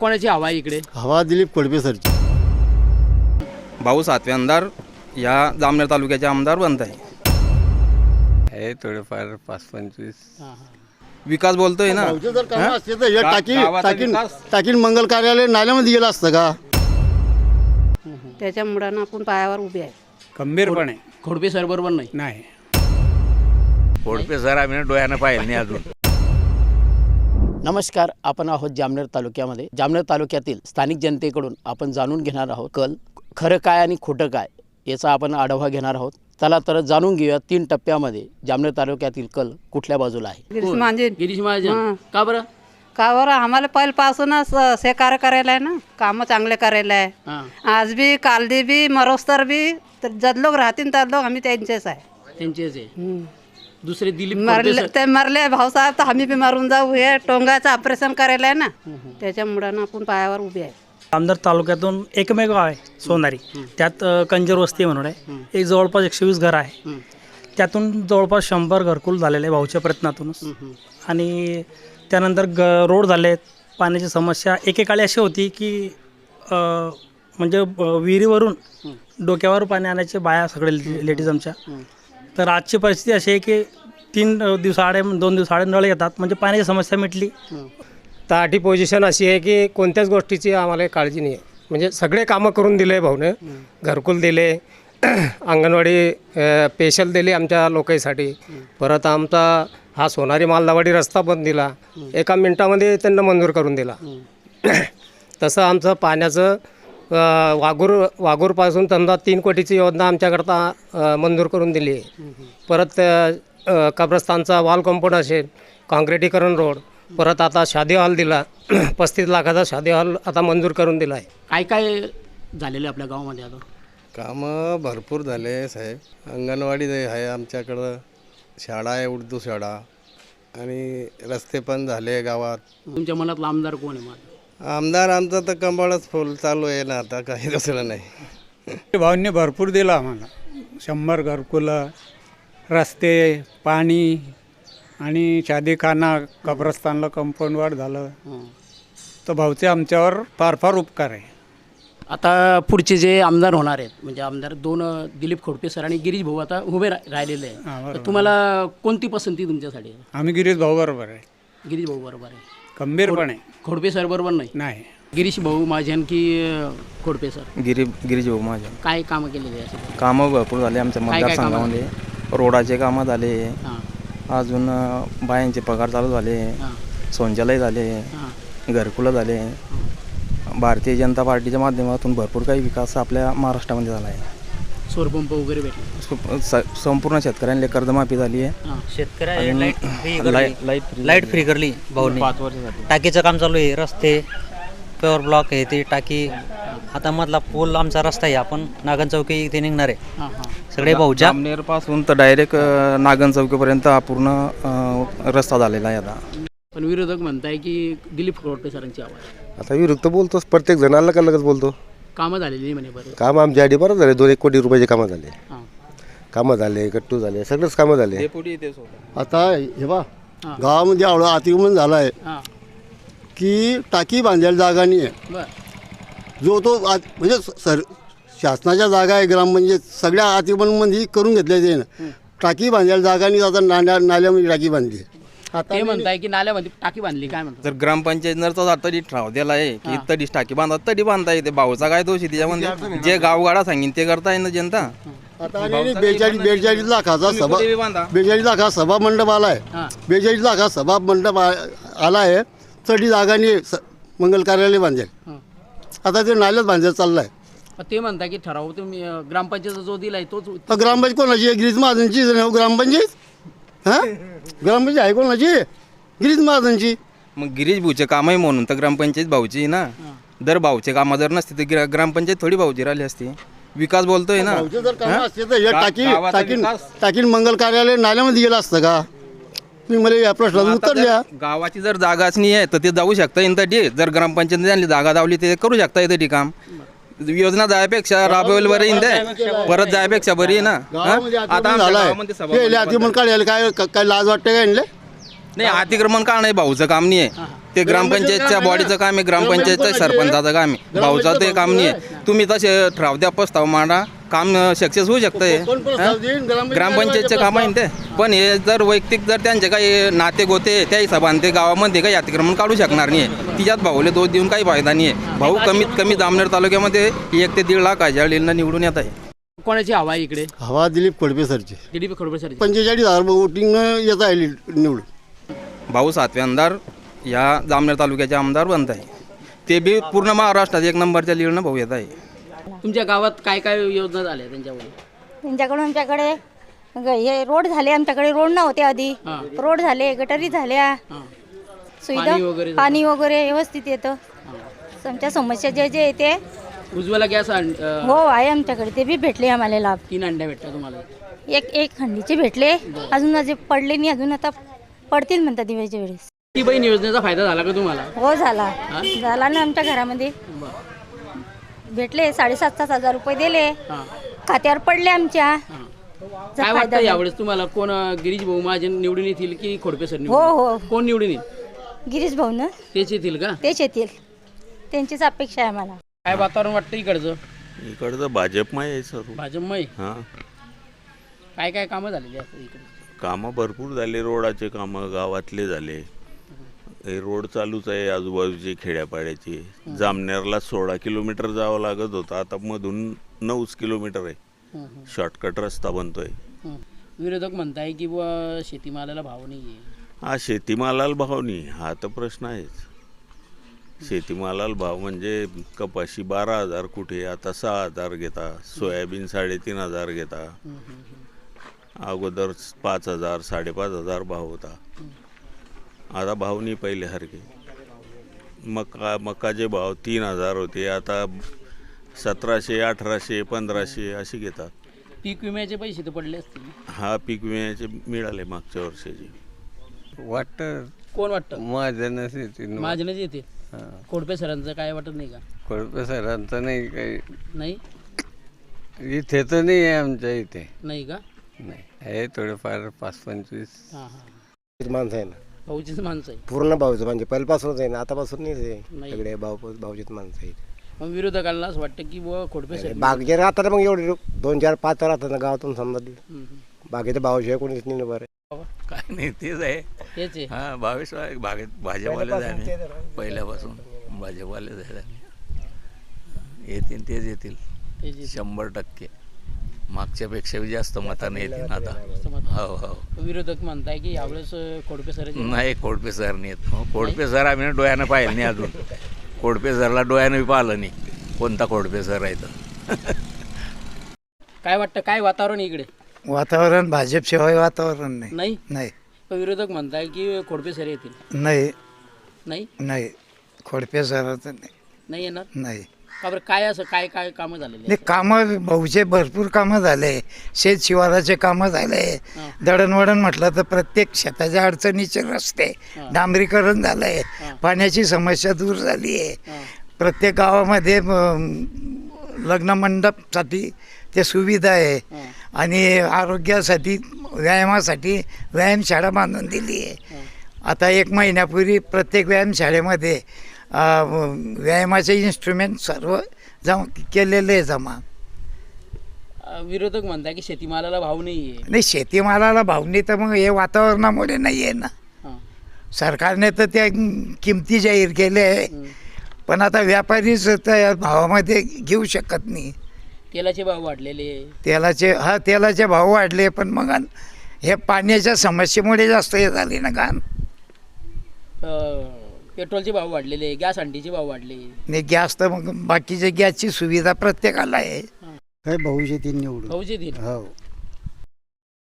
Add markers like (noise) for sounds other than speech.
कोणाची हवा आहे इकडे? हवा दिलीप कोडपे सरची. भाऊ सातवे आमदार या जामनेर तालुक्याचे आमदार बनत आहे. आहे थोडेफार पाच पंचवीस विकास बोलतोय ना? भाऊचे जर कामं असते तर हे गा- टाकी गावाचा टाकीन विकास. टाकीन मंगल कार्यालय नाल्यामध्ये गेलं असतं का? त्याच्यामुळं आपण पायावर उभे आहे. खोडपे सर बरोबर नाही. नाही. कोडपे सर आम्ही डोळ्यानं पाहिलं नाही अजून. नमस्कार आपण आहोत जामनेर तालुक्यामध्ये. जामनेर तालुक्यातील स्थानिक जनतेकडून आपण जाणून घेणार आहोत कल खरं काय आणि खोटं काय याचा आपण आढावा घेणार आहोत. चला तर जाणून घेऊया तीन टप्प्यामध्ये जामनेर तालुक्यातील कल कुठल्या बाजूला आहे? गिरीश महाजन गिरीश महाजन. का बरं? का बरं? आम्हाला पहिल्यापासूनच सहकार्य करायला आहे ना. कामं चांगले करायला आहे आज बी कालदी बी मरोस्तर बी तर जद लोक राहतील तर लोक आम्ही त्यांचेच आहे. त्यांचेच आहे. दुसरे दिलीप मरले ते मरले भाऊसाहेब तर आम्ही बी मरून जाऊ हे टोंगाचं ऑपरेशन करायला आहे ना. त्याच्यामुळं ना आपण पायावर उभे आहे. आमदार तालुक्यातून एकमेव गाव आहे सोनारी. त्यात अ, कंजर वस्ती म्हणून आहे. एक जवळपास एकशे वीस घर आहे. त्यातून जवळपास शंभर घरकुल झालेले आहे भाऊच्या प्रयत्नातूनच. आणि त्यानंतर ग रोड झाले आहेत पाण्याची समस्या. एकेकाळी अशी होती की अ, म्हणजे विहिरीवरून डोक्यावर पाणी आणायचे बाया सगळे लेडीज आमच्या. तर आजची परिस्थिती अशी आहे की तीन दिवसाआडे दोन दिवसाआडे नळ येतात. म्हणजे पाण्याची समस्या मिटली. तर आठी पोझिशन अशी आहे की कोणत्याच गोष्टीची आम्हाला काळजी नाही आहे. म्हणजे सगळे कामं करून दिले भाऊने. घरकुल दिले (clears throat) अंगणवाडी स्पेशल दिली आमच्या लोकांसाठी. परत आमचा हा सोनारी मालदावाडी रस्ता पण दिला. एका मिनटामध्ये त्यांना मंजूर करून दिला. (clears throat) तसं आमचं पाण्याचं वाघूर वाघूरपासून समजा तीन कोटीची योजना आमच्याकरता मंजूर करून दिली. आहे परत कब्रस्तानचा वॉल कंपाऊंड असेल काँक्रिटीकरण रोड परत आता शादी हॉल दिला. (clears throat) पस्तीस लाखाचा शादी हॉल आता मंजूर करून दिला आहे काय काय झालेलं आहे आपल्या गावामध्ये आता? कामं भरपूर झाले साहेब. अंगणवाडी जे आहे आमच्याकडं शाळा आहे उर्दू शाळा. आणि रस्ते पण झाले गावात. तुमच्या मनातला आमदार कोण आहे माझा आमदार आमचं तर कंबाळच फुल चालू आहे ना आता काही दुसरं नाही. भाऊंनी भरपूर दिलं आम्हाला. शंभर घरकुलं रस्ते पाणी आणि शादीखाना कब्रस्तानला कंपाऊंड वाढ झालं. तर भाऊचे आमच्यावर फार फार उपकार आहे. आता पुढचे जे आमदार होणार आहेत म्हणजे आमदार दोन दिलीप खोडपे सर आणि गिरीश भाऊ आता उभे रा- राहिलेले आहे तुम्हाला कोणती पसंती तुमच्यासाठी? आम्ही गिरीश भाऊ बरोबर आहे. गिरीश भाऊ बरोबर आहे. गंभीरपणे. खोडपे सर बरोबर नाही. नाही. गिरीश भाऊ माझ्यान की अ, खोडपे सर? गिरी गिरीश भाऊ माझ्या काय कामं केलेली आहे कामं भरपूर झाले आमच्या काय कामं मतदारसंघामध्ये. रोडाचे कामं झाले. हां. अजून अ, बायांचे पगार चालू झाले. हां. शौचालय झाले. हां. घरकुलं झाले. भारतीय जनता पार्टीच्या माध्यमातून भरपूर काही विकास आपल्या महाराष्ट्रामध्ये झाला आहे. सौरपंप वगैरे भेटले. सु- संपूर्ण शेतकऱ्यांना कर्जमाफी झाली आहे. शेतकऱ्या light free light light free light free करली भाऊनी. पाच वर्षासाठी टाकीचं काम चालू आहे रस्ते पेवर ब्लॉक आहे ते टाकी. आता मधला पूल आमचा रस्ता आहे आपण नागन चौकी इथे निघणार आहे. हां हां. सगळे भाऊच्या जामनेरपासून तर डायरेक्ट नागन चौकीपर्यंत हा पूर्ण अ, रस्ता झालेला आहे आता. पण विरोधक म्हणताय की दिलीप खोडपे सरांची आहे आता विरुद्ध बोलतोच प्रत्येक जण अलग अलगच बोलतो? कामं झालेली म्हणे बरं. काम आमच्या आधी बरं झाले दोन एक कोटी रुपयाचे कामं झाले. हां. कामं झाले गट्टू झाले सगळेच कामं झाले. डेपुटी तेच होतं. आता हे बा हां. गावामध्ये आवडा अतिक्रमण झालं आहे हां. की टाकी बांधायला जागा नाही आहे बरं. जो तो आत- म्हणजे स- सर शासनाच्या जागा आहे ग्रामपंचायत सगळ्या अतिक्रमणमध्ये करून घेतल्या ते टाकी बांधायला जागा नाही आता नाल्या नाल्यामध्ये टाकी बांधली. आहे. आता ते म्हणताय की नाल्यामध्ये टाकी बांधली काय म्हणतात? जर ग्रामपंचायत जर तरी ठराव दिला आहे की तडीच टाकी बांधा तडी बांधता येते भाऊचा काय दोष आहे त्याच्यामध्ये जे गावगाडा सांगीन ते करता येईल ना जनता? आता बेचाळीस बेचाळीस लाखाचा सभा बेचाळीस लाखा सभा मंडप आला आहे बेचाळीस लाखा सभा मंडप आ- आला आहे तडी जागा नाही स- मंगल कार्यालय बांधेल. हां. आता ते नाल्यात बांधायला चाललं आहे मग ते म्हणता की ठराव तुम्ही अं, ग्रामपंचायतचा जो दिलाय तोच तर ग्रामपंचायत कोणाची? आहे गिरीश महाजनची ग्रामपंचायत? हां? ग्रामपंचायत आहे कोणाची गिरीश महाजनची. मग गिरीश भाऊचे कामही म्हणून तर ग्रामपंचायत भाऊची आहे ना. दर भाऊचे कामं जर नसते तर ग्रा- ग्रामपंचायत थोडी भाऊची राहिली असती. विकास बोलतोय ना. भाऊचे जर कामं असते तर हे गा- टाकी गावाचा टाकीन विकास. टाकीन मंगल कार्यालय नाल्यामध्ये गेलं असतं का? तुम्ही मला या प्रश्नाचं आता उत्तर जर द्या गावाची जर जागाच नाही आहे तर ते जाऊ शकता. येईल तटी जर ग्रामपंचायत जागा दावली ते करू शकता येते काम. योजना जायपेक्षा राबवेल बरं ते परत जायपेक्षा बरी आहे ना गावामध्ये? आता अतिक्रमण आमच्या झालंय. गावामध्ये सभा अतिक्रमण काढायला काय काय लाज वाटते का यांना नाही अतिक्रमण का नाही भाऊचं काम नाही आहे ते ग्रामपंचायतच्या बॉडीचं काम आहे ग्रामपंचायतचं सरपंचाचं काम आहे. भाऊचं ते काम नाही आहे तुम्ही तसे ठराव प्रस्ताव मांडा. काम सक्सेस होऊ शकतं हे? ग्रामपंचायतचं काम आहे ना ते पण हे जर वैयक्तिक जर त्यांचे काही नाते गोते त्या हिशोबाने ते गावामध्ये काही अतिक्रमण काढू शकणार नाही आहे. तिच्यात भाऊले दोष देऊन काही फायदा नाही आहे. भाऊ कमीत कमी जामनेर तालुक्यामध्ये एक ते दीड लाख हजार निवडून येत आहे. कोणाची हवा आहे इकडे? हवा दिलीप खोडपे सरची. दिलीप खोडबे सर पंचेचाळीस हजार वोटिंग येत आहे निवडून. भाऊ सातवे आमदार या जामनेर तालुक्याचे आमदार बनत आहे. ते बी पूर्ण महाराष्ट्रात एक नंबरच्या लीडनं भाऊ येत आहे. तुमच्या गावात काय काय योजना झाल्या त्यांच्याकडून त्यांच्याकडून आमच्याकडे ग- हे रोड झाले आमच्याकडे रोड नव्हते आधी. रोड झाले गटारी झाल्या. सुविधा पाणी वगैरे पाणी वगैरे व्यवस्थित येतं. आमच्या समस्या जे जे येते उज्ज्वला गॅस आण- अं, हो आहे आमच्याकडे. ते बी भेटले आम्हाला लाभ. तीन अंड्या भेटल्या तुम्हाला? एक एक खंडीचे भेटले. अजून अजून पडले नाही अजून आता पडतील म्हणतात दिवाळीच्या वेळेस. ती बहीण योजनेचा फायदा झाला का तुम्हाला? हो झाला. झाला ना आमच्या घरामध्ये. भेटले साडेसात सात हजार रुपये दिले. हां. खात्यावर पडले आमच्या. काय वाटतं यावेळेस तुम्हाला कोण अं, गिरीश भाऊ महाजन निवडून येतील की खोडपे सर हो निवडून? हो कोण निवडून येईल? गिरीश भाऊ ना? तेच येतील का? तेच येतील. त्यांचीच अपेक्षा आहे आम्हाला. काय वातावरण वाटतं इकडचं? इकडचं भाजपमय आहे सर्व भाजपमय? हां. काय काय कामं झालेली असतात इकडे? कामं भरपूर झाले रोडाचे कामं गावातले झाले. हे रोड चालूच आहे आजूबाजूचे खेड्यापाड्याचे. जामनेरला सोळा किलोमीटर जावं लागत होतं. आता मधून नऊच किलोमीटर आहे. शॉर्टकट रस्ता बनतोय. विरोधक म्हणताय की बुवा शेतीमालाला भाव नाही आहे हा शेतीमालाला भाव नाही हा तर प्रश्न आहेच. शेतीमालाला भाव म्हणजे कपाशी बारा हजार कुठे आता सहा हजार घेता सोयाबीन साडेतीन हजार घेता. अगोदर पाच हजार साडेपाच हजार भाव होता. आता भाव नाही पहिल्यासारखे मका मकाचे भाव तीन हजार होते. आता सतराशे अठराशे पंधराशे असे घेतात. पीक विम्याचे पैसे तर पडले असतील हा पीक विम्याचे मिळाले मागच्या वर्षाचे. वाटतं. कोण वाटतं? महाजनच येते महाजनच येते. खोडपे सरांचं काय वाटत नाही का? खोडपे सरांचं नाही काही. नाही? इथे तर नाही आहे आमच्या इथे. नाही का? नाही. आहे थोडेफार पाच पंचवीस. हां हां. माणसं आहे ना. भाऊचीच माणसं आहे पूर्ण भाऊचं म्हणजे पहिल्यापासूनच आहे ना आतापासून नाही नाही. सगळे भाऊ भाऊचीच माणसं आहेत. मग विरोधकांना असं वाटतं की बुवा खोडपे बाग जे राहतात मग एवढे दोन चार पाच राहतात ना गावातून समजा हं, हं. बागेचं भाऊशिवाय कोणीच नाही ना बरं. काय नाही तेच आहे. तेच आहे. हा बावीस बागेत भाजपवाले जाणे. पहिल्यापासून भाजपवाले जाणे येतील तेच येतील. तेच आहे. शंभर टक्के. मागच्यापेक्षा जास्त मताने येतील आता. हो हो. विरोधक म्हणताय की यावेळेस खोडपे सर नाही कोडपे सर नाही येत हो, सर आम्ही डोळ्यानं पाहिलं नाही अजून. कोडपे सरला डोळ्यानं बी पाहिलं नाही. कोणता कोडपे सर आहे तर (laughs) काय वाटतं काय वातावरण इकडे? वातावरण भाजपशिवाय वातावरण नाही. नाही? विरोधक म्हणताय की खोडपे सर येतील. नाही. नाही? नाही. खोडपे नाही. नाही येणार? नाही. का बरं काय असं काय काय कामं झालेली नाही कामं भाऊचे भरपूर कामं झाले. शेत शिवाराचे कामं झाले. दळणवळण म्हटलं तर प्रत्येक शेताच्या अडचणीचे रस्ते डांबरीकरण झालंय. पाण्याची समस्या दूर झाली आहे प्रत्येक गावामध्ये अं, लग्न मंडपसाठी ते सुविधा आहे. आणि आरोग्यासाठी व्यायामासाठी व्यायामशाळा बांधून दिली आहे आता एक महिन्यापूर्वी प्रत्येक व्यायामशाळेमध्ये व्यायामाचे इन्स्ट्रुमेंट सर्व जमा केलेले आहे जमा. विरोधक म्हणताय की शेतीमालाला भाव नाही आहे नाही शेतीमालाला भाव नाही तर मग हे वातावरणामुळे नाही आहे ना सरकारने तर त्या किमती जाहीर केल्या आहे. पण आता व्यापारीच त्या भावामध्ये घेऊ शकत नाही. तेलाचे भाव वाढलेले आहे. तेलाचे हा तेलाचे भाव वाढले पण मग अन- हे पाण्याच्या समस्येमुळे जास्त हे झाले ना घाण अं, पेट्रोलचे भाव वाढलेले आहे गॅस अंडीचे भाव वाढले. नाही गॅस तर मग बाकीच्या गॅसची सुविधा प्रत्येकाला आहे. काय भाऊ शेती निवडून. भाऊचे दिन हो.